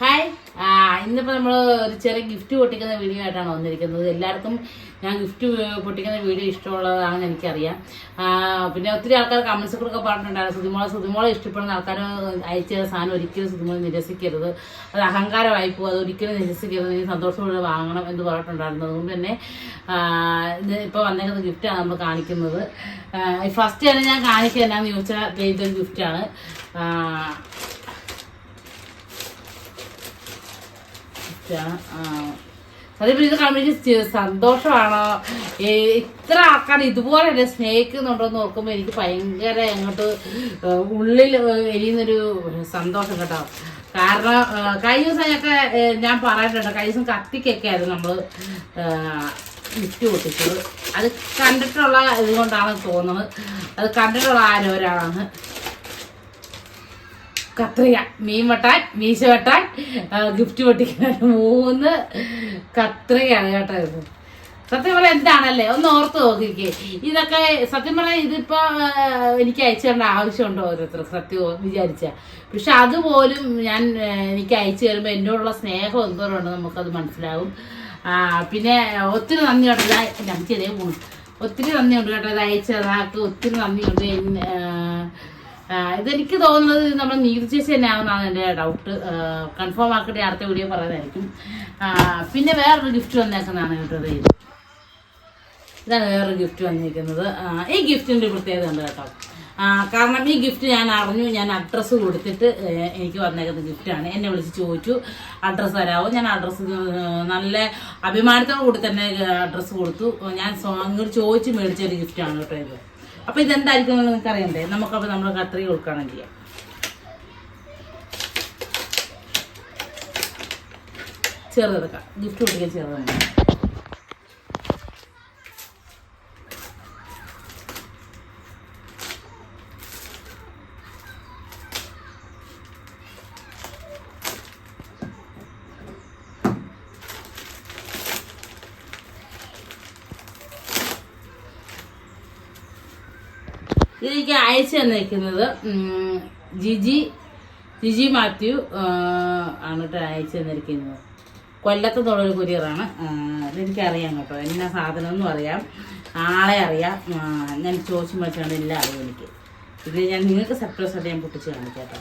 Hi. ആ ഇന്നിപ്പോൾ നമ്മൾ ഒരു ചെറിയ ഗിഫ്റ്റ് പൊട്ടിക്കുന്ന വീഡിയോ ആയിട്ടാണ് വന്നിരിക്കുന്നത്. എല്ലാവർക്കും ഞാൻ ഗിഫ്റ്റ് പൊട്ടിക്കുന്ന വീഡിയോ ഇഷ്ടമുള്ളതാണെന്ന് എനിക്കറിയാം. പിന്നെ ഒത്തിരി ആൾക്കാർ കമൻസ് കൂടെ പറഞ്ഞിട്ടുണ്ടായിരുന്നു. സുതിമോളെ സുതിമോളെ ഇഷ്ടപ്പെടുന്ന ആൾക്കാർ അയച്ച സാധനം ഒരിക്കലും സുതിമോളെ നിരസിക്കരുത്. അത് അഹങ്കാരമായി പോകും. അത് ഒരിക്കലും നിരസിക്കരുത്. നീ സന്തോഷത്തോടെ വാങ്ങണം എന്ന് പറഞ്ഞിട്ടുണ്ടായിരുന്നു. അതുകൊണ്ട് തന്നെ ഇപ്പോൾ വന്നേക്കുന്ന ഗിഫ്റ്റാണ് നമ്മൾ കാണിക്കുന്നത്. ഫസ്റ്റ് തന്നെ ഞാൻ കാണിക്കുക എന്നാന്ന് ചോദിച്ചാൽ ഗിഫ്റ്റാണ് സത്യം ഇത് കാണുമ്പോൾ സന്തോഷമാണോ? ഇത്ര ആൾക്കാർ ഇതുപോലെ എന്നെ സ്നേഹിക്കുന്നുണ്ടോ എന്ന് ഓർക്കുമ്പോൾ എനിക്ക് ഭയങ്കര അങ്ങോട്ട് ഉള്ളിൽ എരിയുന്നൊരു സന്തോഷം കേട്ടോ. കാരണം കഴിഞ്ഞ ദിവസം ഞങ്ങൾക്ക് ഞാൻ പറഞ്ഞിട്ടുണ്ട് കഴിഞ്ഞ ദിവസം കത്തിക്കൊക്കെ ആയിരുന്നു നമ്മൾ ഗിഫ്റ്റ് പൊട്ടിച്ചത്. അത് കണ്ടിട്ടുള്ള ഇതുകൊണ്ടാണ് തോന്നുന്നത്. അത് കണ്ടിട്ടുള്ള ആരോ ഒരാളാണ്. കത്രിക മീൻ വെട്ടാൻ മീശ വെട്ടാൻ ഗിഫ്റ്റ് പൊട്ടിക്കാൻ മൂന്ന് കത്രികയാണ് കേട്ടോ ഇത്. സത്യം പറയാൻ എന്താണല്ലേ ഒന്ന് ഓർത്ത് നോക്കിക്കേ. ഇതൊക്കെ സത്യം പറയാൻ ഇതിപ്പോ എനിക്ക് അയച്ചു തരേണ്ട ആവശ്യമുണ്ടോ ഓരോരുത്തർ സത്യം വിചാരിച്ച. പക്ഷെ അതുപോലും ഞാൻ എനിക്ക് അയച്ചു തരുമ്പോൾ എന്നോടുള്ള സ്നേഹം എന്തോരമുണ്ട് നമുക്കത് മനസ്സിലാവും. പിന്നെ ഒത്തിരി നന്ദി കേട്ടോ ഇതാ ഞാൻ ചെറിയ പോണു. ഒത്തിരി നന്ദിയുണ്ട് കേട്ടോ. ഇത് അയച്ചതാക്ക് ഒത്തിരി നന്ദിയുണ്ട്. ഇതെനിക്ക് തോന്നുന്നത് നമ്മൾ നീതി ചേച്ചി തന്നെ ആവുന്നതാണ് എന്റെ ഡൗട്ട് കൺഫേം ആക്കിയിട്ട് അടുത്ത വീഡിയോ പറയുന്നതായിരിക്കും. പിന്നെ വേറൊരു ഗിഫ്റ്റ് വന്നേക്കുന്നതാണ് കേട്ടത് ഇത്. ഇതാണ് വേറൊരു ഗിഫ്റ്റ് വന്നിരിക്കുന്നത് ഈ ഗിഫ്റ്റിന്റെ പ്രത്യേകത ഉണ്ട് കേട്ടോ. കാരണം ഈ ഗിഫ്റ്റ് ഞാൻ അറിഞ്ഞു ഞാൻ അഡ്രസ്സ് കൊടുത്തിട്ട് എനിക്ക് വന്നേക്കുന്ന ഗിഫ്റ്റാണ് എന്നെ വിളിച്ച് ചോദിച്ചു അഡ്രസ്സ് തരാമോ ഞാൻ അഡ്രസ്സ് നല്ല അഭിമാനത്തോടു കൂടി തന്നെ അഡ്രസ്സ് കൊടുത്തു. ഞാൻ അങ്ങോട്ട് ചോദിച്ച് മേടിച്ചൊരു ഗിഫ്റ്റാണ് കേട്ടോ ഇത്. അപ്പോൾ ഇതെന്തായിരിക്കും നിങ്ങൾക്ക് അറിയണ്ടേ? നമുക്കപ്പോൾ നമ്മൾ കത്രിക കൊടുക്കുകയാണ് ചെയ്യാം. ചെറുതെടുക്കാം. ഗിഫ്റ്റ് കൊടുക്കാൻ ചെറുതാണ് ഇതെനിക്ക് അയച്ചു തന്നിരിക്കുന്നത് ജിജി ജിജി മാത്യു ആണ് കേട്ടോ അയച്ചു തന്നിരിക്കുന്നത്. കൊല്ലത്ത് കൊരിയറാണ് അറിയാം കേട്ടോ. എന്നാ സാധനം എന്നും അറിയാം ആളെ അറിയാം. ഞാൻ ചോദിച്ചു മേടിച്ചാണ് എല്ലാം അറിയാം എനിക്ക്. ഇത് ഞാൻ നിങ്ങൾക്ക് സർപ്രൈസ് ആയിട്ട് ഞാൻ പൊട്ടിച്ച് കാണിക്കാം കേട്ടോ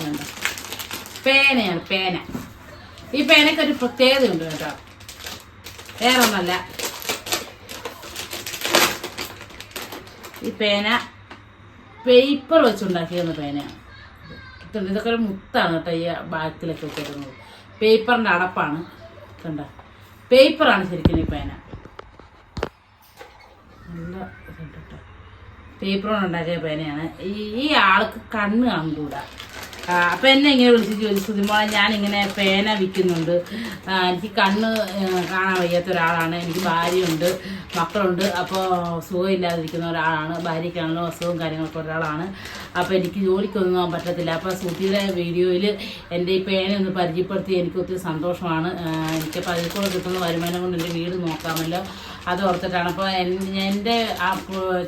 വേണ്ട. പേനയാണ് പേന. ഈ പേനയ്ക്ക് ഒരു പ്രത്യേകതയുണ്ട് കേട്ടോ. വേറെ ഒന്നല്ല ഈ പേന പേപ്പർ വെച്ചുണ്ടാക്കിയിരുന്ന പേനയാണ്. ഇതൊക്കെ ഒരു മുത്താണ് കേട്ടോ ഈ ബാക്കിലൊക്കെ വെച്ചിരുന്നത്. പേപ്പറിന്റെ അടപ്പാണ്. കണ്ട? പേപ്പറാണ് ശരിക്കും ഈ പേന. നല്ല പേപ്പർ കൊണ്ട് പേനയാണ്. ഈ ആൾക്ക് കണ്ണ് കണ്ടുകൂടാ ആ, അപ്പൊ എന്നെ ഇങ്ങനെ വിളിച്ച് ചോദിച്ചു സുതിമോളെ ഞാൻ ഇങ്ങനെ പേന വിൽക്കുന്നുണ്ട്. എനിക്ക് കണ്ണ് കാണാൻ വയ്യാത്ത ഒരാളാണ്. എനിക്ക് ഭാര്യയുണ്ട് മക്കളുണ്ട്. അപ്പോൾ സുഖമില്ലാതിരിക്കുന്ന ഒരാളാണ്. ഭാര്യയ്ക്കാണല്ലോ അസുഖവും കാര്യങ്ങളൊക്കെ ഒരാളാണ്. അപ്പോൾ എനിക്ക് ജോലിക്കൊന്നും പോകാൻ പറ്റത്തില്ല. അപ്പോൾ സുധിയുടെ വീഡിയോയിൽ എന്റെ ഈ പേന ഒന്ന് പരിചയപ്പെടുത്തി എനിക്ക് ഒത്തിരി സന്തോഷമാണ്. എനിക്ക് എനിക്കപ്പോൾ അതിൽ കൂടെ കിട്ടുന്ന വരുമാനം കൊണ്ട് എന്റെ വീട് നോക്കാമല്ലോ. അത് ഓർത്തിട്ടാണ്. അപ്പോൾ എന്റെ ആ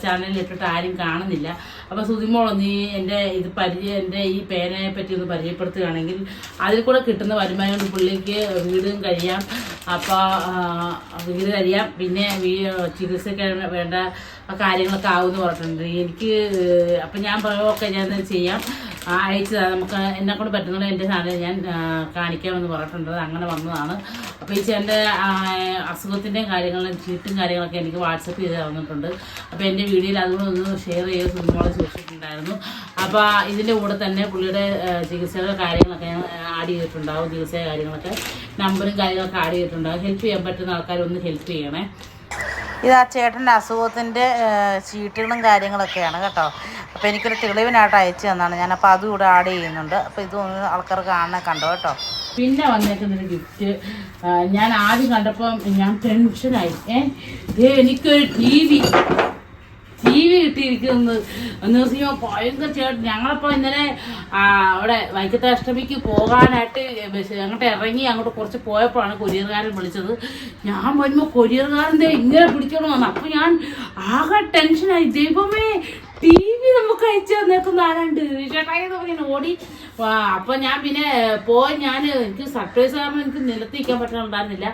ചാനലിൽ ഇട്ടിട്ട് ആരും കാണുന്നില്ല. അപ്പോൾ സുതിമോൾ നീ എന്റെ ഇത് പരിചയം എന്റെ ഈ പേനയെ പറ്റി ഒന്ന് പരിചയപ്പെടുത്തുകയാണെങ്കിൽ അതിൽ കൂടെ കിട്ടുന്ന വരുമാനം കൊണ്ട് പുള്ളിക്ക് വീടും കഴിയാം. അപ്പോൾ വീട് കഴിയാം. പിന്നെ ചികിത്സയ്ക്ക് വേണ്ട കാര്യങ്ങളൊക്കെ ആവുമെന്ന് പറഞ്ഞിട്ടുണ്ട്. എനിക്ക് അപ്പം ഞാൻ പറയുമൊക്കെ ഞാൻ ചെയ്യാം. അയച്ചു നമുക്ക് എന്നെ കൊണ്ട് പറ്റുന്നത് എന്റെ സാധനം ഞാൻ കാണിക്കാമെന്ന് പറഞ്ഞിട്ടുണ്ട്. അങ്ങനെ വന്നതാണ്. അപ്പോൾ ഈ ചേട്ടന്റെ അസുഖത്തിന്റെയും കാര്യങ്ങളും ചീട്ടും കാര്യങ്ങളൊക്കെ എനിക്ക് വാട്സപ്പ് ചെയ്ത് തന്നിട്ടുണ്ട്. അപ്പോൾ എന്റെ വീഡിയോയിൽ അതുകൂടെ ഒന്ന് ഷെയർ ചെയ്ത് സുന്ദരമോളെ ചോദിച്ചിട്ടുണ്ടായിരുന്നു. അപ്പോൾ ഇതിന്റെ കൂടെ തന്നെ പുള്ളിയുടെ ചികിത്സയുടെ കാര്യങ്ങളൊക്കെ ഞാൻ ആഡ് ചെയ്തിട്ടുണ്ടാവും. ചികിത്സയുടെ കാര്യങ്ങളൊക്കെ നമ്പറും കാര്യങ്ങളൊക്കെ ആഡ് ചെയ്തിട്ടുണ്ടാവും. ഹെൽപ്പ് ചെയ്യാൻ പറ്റുന്ന ആൾക്കാരൊന്ന് ഹെൽപ്പ് ചെയ്യണേ. ഇത് ആ ചേട്ടന്റെ അസുഖത്തിന്റെ ചീട്ടുകളും കാര്യങ്ങളൊക്കെയാണ് കേട്ടോ. അപ്പോൾ എനിക്കൊരു തെളിവിനായിട്ട് അയച്ചു തന്നാണ്. ഞാൻ അപ്പോൾ അതും ഇവിടെ ആഡ് ചെയ്യുന്നുണ്ട്. അപ്പോൾ ഇതൊന്ന് ആൾക്കാർ കാണാൻ കണ്ടോ കേട്ടോ. പിന്നെ വന്നേക്കുന്നൊരു ഗിഫ്റ്റ് ഞാൻ ആദ്യം കണ്ടപ്പം ഞാൻ ടെൻഷനായി ഏ എനിക്കൊരു ടി വി ടി വി കിട്ടിയിരിക്കുന്നത്. എന്ന് വെച്ചാൽ ഭയങ്കര ചേട്ടൻ. ഞങ്ങളിപ്പോൾ ഇന്നലെ അവിടെ വൈക്കത്തെ അഷ്ടമിക്ക് പോകാനായിട്ട് അങ്ങോട്ട് ഇറങ്ങി അങ്ങോട്ട് കുറച്ച് പോയപ്പോഴാണ് കൊരിയറുകാരൻ വിളിച്ചത്. ഞാൻ വരുമ്പോൾ കൊരിയറുകാരന്റെ ഇങ്ങനെ പിടിക്കണമെന്ന് വന്നു. അപ്പോൾ ഞാൻ ആകെ ടെൻഷനായി ദൈവമേ ടി വി നമുക്ക് അയച്ചു തന്നേക്കുന്ന ആരാണ്ട് ചേട്ടായി ഓടി. അപ്പൊ ഞാൻ പിന്നെ പോയി ഞാൻ എനിക്ക് സർപ്രൈസ് ആകുമ്പോൾ എനിക്ക് നിലത്തിരിക്കാൻ പറ്റുന്നുണ്ടായിരുന്നില്ല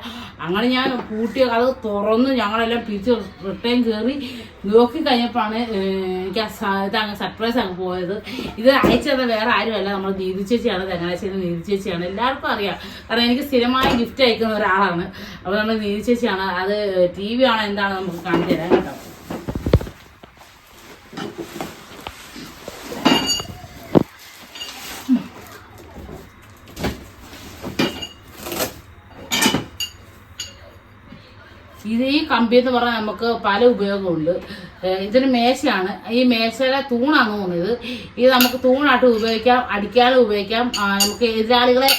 അങ്ങനെ ഞാൻ പൂട്ടിയ അത് തുറന്ന്. ഞങ്ങളെല്ലാം പിരിച്ച് റിട്ടേൺ കയറി നോക്കി കഴിഞ്ഞപ്പോഴാണ് എനിക്ക് ആ ഇത് അങ്ങ് സർപ്രൈസ് അങ്ങ് പോയത്. ഇത് അയച്ചത് വേറെ ആരുമല്ല നമ്മൾ നീതി ചേച്ചിയാണ് തെങ്ങനാശ്ശേരി നീതി ചേച്ചിയാണ്. എല്ലാവർക്കും അറിയാം. കാരണം എനിക്ക് സ്ഥിരമായി ഗിഫ്റ്റ് അയക്കുന്ന ഒരാളാണ്. അപ്പോൾ നമ്മൾ നീതി ചേച്ചിയാണ്. അത് ടി വി ആണോ എന്താണ് നമുക്ക് കാണിച്ചു തരാം കേട്ടോ ഇത് ഈ കമ്പി എന്ന് പറഞ്ഞാൽ നമുക്ക് പല ഉപയോഗമുണ്ട്. ഇതൊരു മേശയാണ്. ഈ മേശയുടെ തൂണാണ് തോന്നിയത് ഇത് നമുക്ക് തൂണായിട്ട് ഉപയോഗിക്കാം അടിക്കാനും ഉപയോഗിക്കാം. നമുക്ക് എതിരാളികളെ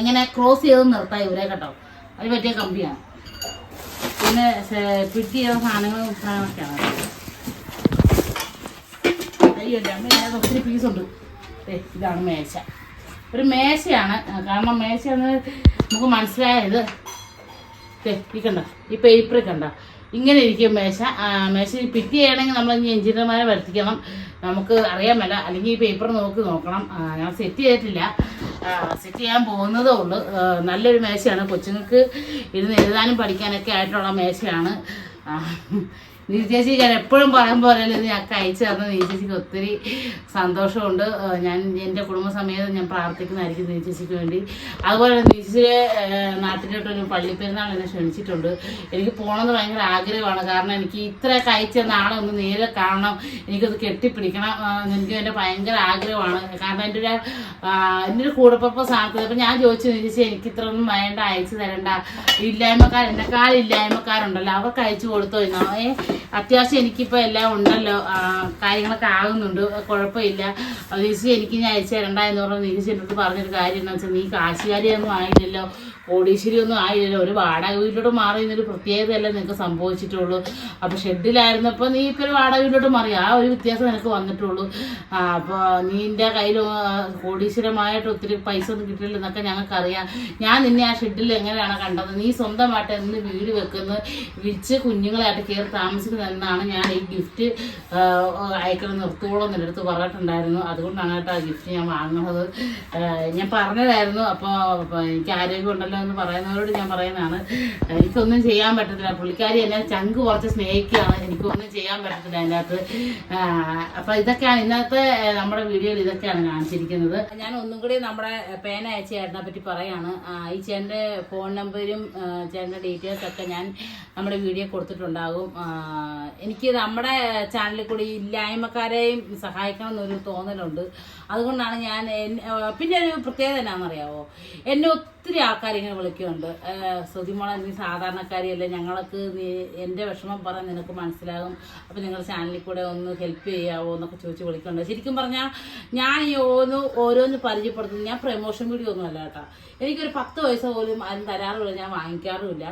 ഇങ്ങനെ ക്രോസ് ചെയ്ത് നിർത്താം ഇവരെ കേട്ടോ. അതിന് പറ്റിയ കമ്പിയാണ്. പിന്നെ ഫിറ്റ് ചെയ്ത സാധനങ്ങളും സാധനമൊക്കെയാണ് അയ്യോ അമ്മ ഇതിനകത്ത് ഒത്തിരി പീസുണ്ട് ഇതാണ് മേശ. ഒരു മേശയാണ്. കാരണം എന്ന് നമുക്ക് മനസ്സിലായത്. ഈ കണ്ട ഈ പേപ്പർ കണ്ട. ഇങ്ങനെ ഇരിക്കും മേശ. മേശ പിറ്റി ചെയ്യണമെങ്കിൽ നമ്മൾ ഇനി എഞ്ചിനീയർമാരെ വരുത്തിക്കണം. നമുക്ക് അറിയാൻ മേല. അല്ലെങ്കിൽ ഈ പേപ്പർ നോക്കി നോക്കണം. ഞാൻ സെറ്റ് ചെയ്തിട്ടില്ല. സെറ്റ് ചെയ്യാൻ പോകുന്നതേ ഉള്ളൂ. നല്ലൊരു മേശയാണ്. കൊച്ചുങ്ങൾക്ക് ഇരുന്ന് എഴുതാനും പഠിക്കാനൊക്കെ ആയിട്ടുള്ള മേശയാണ്. ആ, ചേച്ചി ഞാൻ എപ്പോഴും പറയും പോലെ ഞങ്ങൾക്ക് അയച്ചു തന്ന നീതി ചേച്ചിക്ക് ഒത്തിരി സന്തോഷമുണ്ട്. ഞാൻ എന്റെ കുടുംബസമേതം ഞാൻ പ്രാർത്ഥിക്കുന്നതായിരിക്കും നീതി ചേച്ചിക്ക് വേണ്ടി. അതുപോലെ തന്നെ നീതി ചേച്ചിയെ നാട്ടിലോട്ടൊരു പള്ളിപ്പെരുന്നാൾ എന്നെ ക്ഷണിച്ചിട്ടുണ്ട്. എനിക്ക് പോകണമെന്ന് ഭയങ്കര ആഗ്രഹമാണ്. കാരണം എനിക്ക് ഇത്രയൊക്കെ അയച്ചു തന്ന ആളെ ഒന്ന് നേരെ കാണണം. എനിക്കത് കെട്ടിപ്പിടിക്കണം. എനിക്ക് എന്റെ ഭയങ്കര ആഗ്രഹമാണ്. കാരണം എന്റെ ഒരു എന്റെ ഒരു കൂടപ്പപ്പ സാധ്യത അപ്പം ഞാൻ ചോദിച്ചു ചേച്ചി എനിക്ക് ഇത്രയൊന്നും വേണ്ട അയച്ചു തരണ്ട. ഇല്ലായ്മക്കാർ എന്നെക്കാൾ ഇല്ലായ്മക്കാരുണ്ടല്ലോ. അവർക്ക് അയച്ചു കൊടുത്തോ ഏ അത്യാവശ്യം എനിക്കിപ്പോൾ എല്ലാം ഉണ്ടല്ലോ. കാര്യങ്ങളൊക്കെ ആകുന്നുണ്ട്. കുഴപ്പമില്ല. ചേച്ചി എനിക്ക് ഞാൻ അയച്ചു തരണ്ട എന്ന് പറഞ്ഞ് നീതി എന്നോട് പറഞ്ഞൊരു കാര്യം എന്താ വെച്ചാൽ നീ കാശുകാരിയൊന്നും ആയില്ലല്ലോ. കോടീശ്വരി ഒന്നും ആയില്ലല്ലോ. ഒരു വാടക വീട്ടിലോട്ട് മാറി എന്നൊരു പ്രത്യേകതയല്ലേ നിനക്ക് സംഭവിച്ചിട്ടുള്ളൂ. അപ്പോൾ ഷെഡിലായിരുന്നപ്പോൾ നീ ഇപ്പോൾ ഒരു വാടക വീട്ടിലോട്ട് മാറി. ആ ഒരു വ്യത്യാസം നിനക്ക് വന്നിട്ടുള്ളൂ. അപ്പോൾ നീന്റെ കയ്യിൽ കോടീശ്വരമായിട്ട് ഒത്തിരി പൈസ ഒന്നും കിട്ടില്ല എന്നൊക്കെ ഞങ്ങൾക്കറിയാം. ഞാൻ നിന്നെ ആ ഷെഡിൽ എങ്ങനെയാണ് കണ്ടത്? നീ സ്വന്തമായിട്ട് എന്ന് വീട് വെക്കുന്നത് വിച്ച് കുഞ്ഞുങ്ങളായിട്ട് കയറി താമസിക്കുന്നതെന്നാണ് ഞാൻ ഈ ഗിഫ്റ്റ് അയക്കണം നിർത്തുവോളം എന്റെ അടുത്ത് പറഞ്ഞിട്ടുണ്ടായിരുന്നു. അതുകൊണ്ടാണ് കേട്ടോ ആ ഗിഫ്റ്റ് ഞാൻ വാങ്ങുന്നത്. ഞാൻ പറഞ്ഞതായിരുന്നു. അപ്പോൾ എനിക്ക് ആരോഗ്യം ഉണ്ടല്ലോ എന്ന് പറയുന്നവരോട് ഞാൻ പറയുന്നതാണ്. എനിക്കൊന്നും ചെയ്യാൻ പറ്റത്തില്ല. പുള്ളിക്കാരി എന്നെ ചങ്ക് കുറച്ച് സ്നേഹിക്കുകയാണ്. എനിക്കൊന്നും ചെയ്യാൻ പറ്റത്തില്ല അതിന്റെ അകത്ത് അപ്പം ഇതൊക്കെയാണ് ഇന്നത്തെ നമ്മുടെ വീഡിയോയിൽ ഇതൊക്കെയാണ് കാണിച്ചിരിക്കുന്നത്. ഞാൻ ഒന്നും കൂടി നമ്മുടെ പേന അയച്ച ചേട്ടനെ പറ്റി പറയാണ്. ഈ ചേട്ടന്റെ ഫോൺ നമ്പരും ചേട്ടന്റെ ഡീറ്റെയിൽസ് ഒക്കെ ഞാൻ നമ്മുടെ വീഡിയോ കൊടുത്തിട്ടുണ്ടാകും. എനിക്ക് നമ്മുടെ ചാനലിൽ കൂടി ഇല്ലായ്മക്കാരെയും സഹായിക്കണം എന്നൊരു തോന്നലുണ്ട്. അതുകൊണ്ടാണ് ഞാൻ പിന്നെ ഒരു പ്രത്യേകത എന്നാണെന്നറിയാവോ? എന്നെ ഒത്തിരി ആൾക്കാർ ഇങ്ങനെ വിളിക്കുന്നുണ്ട്. സുതിമോളെ നീ സാധാരണക്കാരിയല്ലേ ഞങ്ങൾക്ക് നീ എന്റെ വിഷമം പറഞ്ഞ് നിനക്ക് മനസ്സിലാകും. അപ്പം നിങ്ങൾ ചാനലിൽ കൂടെ ഒന്ന് ഹെൽപ്പ് ചെയ്യാവോ എന്നൊക്കെ ചോദിച്ച് വിളിക്കുന്നുണ്ട്. ശരിക്കും പറഞ്ഞാൽ ഞാൻ ഈ ഓന്ന് ഓരോന്ന് പരിചയപ്പെടുത്തുന്നത് ഞാൻ പ്രമോഷൻ വീഡിയോ ഒന്നും അല്ല കേട്ടോ. എനിക്കൊരു പത്ത് പൈസ പോലും ആരും തരാറുമില്ല ഞാൻ വാങ്ങിക്കാറുമില്ല.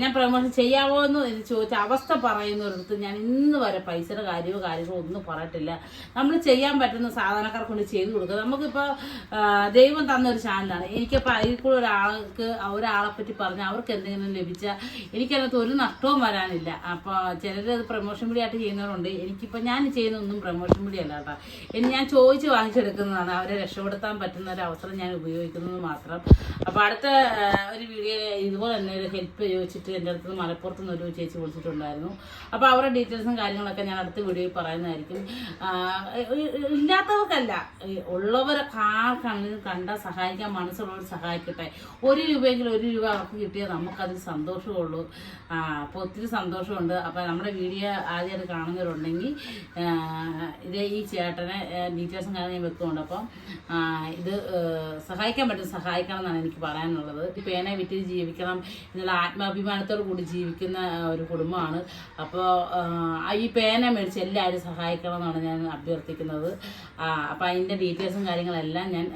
ഞാൻ പ്രമോഷൻ ചെയ്യാവോ എന്ന് ചോദിച്ച അവസ്ഥ പറയുന്നവരടുത്ത് ഞാൻ ഇന്ന് വരെ പൈസയുടെ കാര്യമോ കാര്യങ്ങളോ ഒന്നും പറഞ്ഞിട്ടില്ല. നമ്മൾ ചെയ്യാൻ പറ്റുന്ന സാധാരണക്കാർക്ക് കൊണ്ട് ചെയ്തു കൊടുക്കുക. നമുക്കിപ്പോൾ ദൈവം തന്ന ഒരു ചാനലാണ് എനിക്കിപ്പോൾ അതിൽ ഒരാൾക്ക് ഒരാളെ പറ്റി പറഞ്ഞ് അവർക്ക് എന്തെങ്കിലും ലഭിച്ചാൽ എനിക്കതിനകത്ത് ഒരു നഷ്ടവും വരാനില്ല. അപ്പോൾ ചിലർ അത് പ്രൊമോഷൻ ആയിട്ട് ചെയ്യുന്നവരുണ്ട്. എനിക്കിപ്പോൾ ഞാൻ ചെയ്യുന്നൊന്നും പ്രൊമോഷൻ മീഡിയ അല്ല കേട്ടോ. ഇനി ഞാൻ ചോദിച്ച് വാങ്ങിച്ചെടുക്കുന്നതാണ്. അവരെ രക്ഷപ്പെടുത്താൻ പറ്റുന്ന ഒരു അവസരം ഞാൻ ഉപയോഗിക്കുന്നത് മാത്രം. അപ്പോൾ അടുത്ത ഒരു വീഡിയോ ഇതുപോലെ തന്നെ ഒരു ഹെൽപ്പ് ചോദിച്ചിട്ട് എന്റെ അടുത്ത് മലപ്പുറത്ത് നിന്ന് ഒരു ചേച്ചി വിളിച്ചിട്ടുണ്ടായിരുന്നു. അപ്പോൾ അവരുടെ ഡീറ്റെയിൽസും കാര്യങ്ങളൊക്കെ ഞാൻ അടുത്ത വീഡിയോയിൽ പറയുന്നതായിരിക്കും. ഇല്ലാത്തവർക്കല്ല. ഉള്ളവരെ കാർക്കാണെങ്കിലും കണ്ടാൽ സഹായിക്കാൻ മനസ്സുള്ളവർ സഹായിക്കട്ടെ. ഒരു രൂപയെങ്കിലും ഒരു രൂപ അവർക്ക് കിട്ടിയാൽ നമുക്കത് സന്തോഷമുള്ളൂ. അപ്പോൾ ഒത്തിരി സന്തോഷമുണ്ട്. അപ്പോൾ നമ്മുടെ വീഡിയോ ആദ്യമായിട്ട് കാണുന്നവരുണ്ടെങ്കിൽ ഇത് ഈ ചേട്ടനെ ഡീറ്റെയിൽസും കാര്യം ഞാൻ വെക്കുന്നുണ്ട്. അപ്പം ഇത് സഹായിക്കാൻ പറ്റും. സഹായിക്കണം എന്നാണ് എനിക്ക് പറയാനുള്ളത്. പേന വിറ്റ് ജീവിക്കണം എന്നുള്ള ആത്മാഭിമാനത്തോടു കൂടി ജീവിക്കുന്ന ഒരു കുടുംബമാണ്. അപ്പോൾ ഈ പേന മേടിച്ച് എല്ലാവരും സഹായിക്കണം എന്നാണ് ഞാൻ അഭ്യർത്ഥിക്കുന്നത്. അപ്പോൾ അതിന്റെ ഡീറ്റെയിൽസും കാര്യങ്ങളെല്ലാം ഞാൻ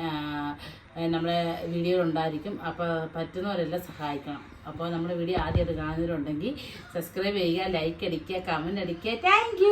നമ്മളെ വീഡിയോ ഉണ്ടായിരിക്കും അപ്പോൾ പറ്റുന്നവരെല്ലാം സഹായിക്കണം. അപ്പോൾ നമ്മുടെ വീഡിയോ ആദ്യമായിട്ട് കാണുന്നവരുണ്ടെങ്കിൽ സബ്സ്ക്രൈബ് ചെയ്യുക ലൈക്ക് അടിക്കുക കമന്റ് അടിക്കുക. താങ്ക്